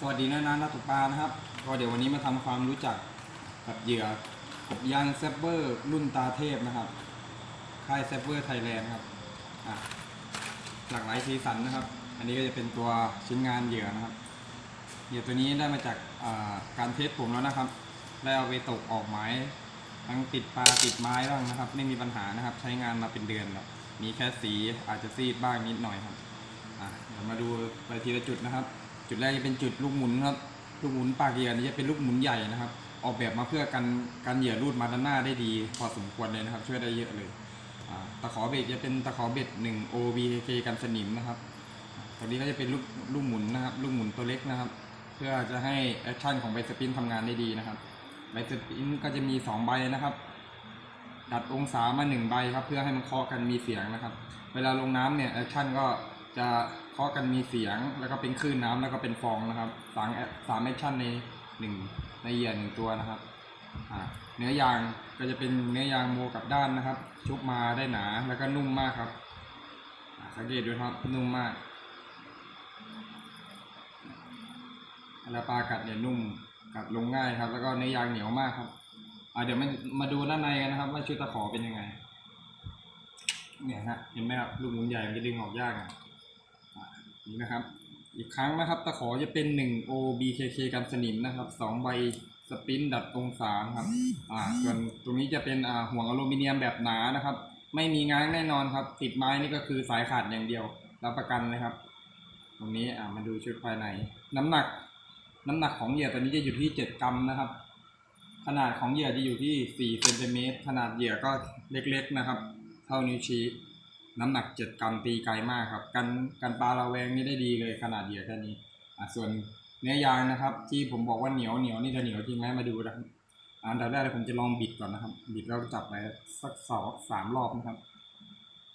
สวัสดีนะนะนักตกปลานะครับ ก็เดี๋ยววันนี้มาทำความรู้จักกับเหยื่อกบยางเซฟเวอร์รุ่นตาเทพนะครับค่ายเซฟเวอร์ไทยแลนด์ครับหลากหลายสีสันนะครับ อันนี้ก็จะเป็นตัวชิ้นงานเหยื่อนะครับเหยื่อตัวนี้ได้มาจากการเทสผมแล้วนะครับ ได้เอาไปตกออกหมายทั้งติดปลาติดไม้บ้างนะครับ ไม่มีปัญหานะครับ ใช้งานมาเป็นเดือนแล้วมีแค่สีอาจจะซีดบ้างนิดหน่อยครับเดี๋ยวมาดูไปทีละจุดนะครับ จุดแรกจะเป็นจุดลูกหมุนครับลูกหมุนปากเหยื่อนี่จะเป็นลูกหมุนใหญ่นะครับ ออกแบบมาเพื่อกันกันเหยื่อรูดมาด้านหน้าได้ดี พอสมควรเลยนะครับ ช่วยได้เยอะเลยตะขอเบ็ดจะเป็นตะขอเบ็ด1 OBK กันสนิมนะครับตรงนี้ก็จะเป็นลูกลูกหมุนนะครับ ลูกหมุนตัวเล็กนะครับ เพื่อจะให้แอคชั่นของใบสปินทำงานได้ดีนะครับใบสปินก็จะมีสองใบนะครับ ดัดองศามาหนึ่งใบครับ เพื่อให้มันเคาะกันมีเสียงนะครับ เวลาลงน้ำเนี่ยแอคชั่นก็ จะเคาะกันมีเสียงแล้วก็เป็นคลื่นน้ำแล้วก็เป็นฟองนะครับสามสามแอคชั่นในหนึ่งในเหยื่อหนึ่งตัวนะครับเนื้อยางก็จะเป็นเนื้อยางโมกับด้านนะครับ ชุบมาได้หนาแล้วก็นุ่มมากครับสังเกตดูครับนุ่มมากเวลาปลากัดเนี่ยนุ่มกัดลงง่ายครับ แล้วก็เนื้อยางเหนียวมากครับเดี๋ยวมามาดูด้านในกันนะครับ ว่าชุดตะขอเป็นยังไง เนี่ยฮะเห็นไหมครับลูกหมุนใหญ่มันจะดึงออกยากอะ นี่นะครับ อีกครั้งนะครับตะขอจะเป็น 1 OBKK กันสนิมนะครับ2ใบสปินดัดองศาครับอ่าส่วนตรงนี้จะเป็นอ่าห่วงอลูมิเนียมแบบหนานะครับ ไม่มีง้างแน่นอนครับ ติดไม้นี่ก็คือสายขาดอย่างเดียวรับประกันเลยครับ ตรงนี้อ่ามาดูชุดภายใน น้ำหนัก น้ำหนักของเหยื่อตัวนี้จะอยู่ที่ 7 กรัมนะครับ ขนาดของเหยื่อจะอยู่ที่4เซนติเมตรขนาดเหยื่อก็เล็กๆนะครับ เท่านิ้วชี้ น้ำหนัก7กรัมตีไกลมากครับ กันกันปลาระแวงนี่ได้ดีเลยขนาดเหยื่อแค่นี้อะส่วนเนื้อยางนะครับ ที่ผมบอกว่าเหนียวเหนียวนี่จะเหนียวจริงไหมมาดูนะครับอันดับแรกเลยผมจะลองบิดก่อนนะครับ บิดแล้วจับไปสักสองสามรอบนะครับ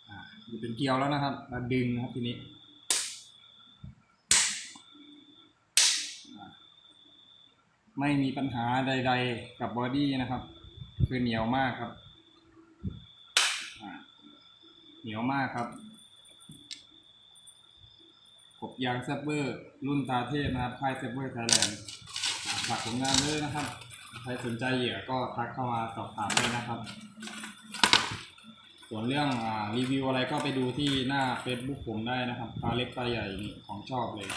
อ่าอยู่เป็นเกลียวแล้วนะครับแล้วดึงครับทีนี้ไม่มีปัญหาใด ๆ กับบอดี้นะครับ คือเหนียวมากครับ เหนียวมากครับ กบยางเซฟเวอร์ รุ่นตาเทพนะครับค่ายเซฟเวอร์ไทยแลนด์ฝากผลงานด้วยนะครับ ใครสนใจเหยื่อก็ทักเข้ามาสอบถามได้นะครับ ส่วนเรื่องอรีวิวอะไรก็ไปดูที่หน้า Facebook ผมได้นะครับปลาเล็กปลาใหญ่ของชอบเลย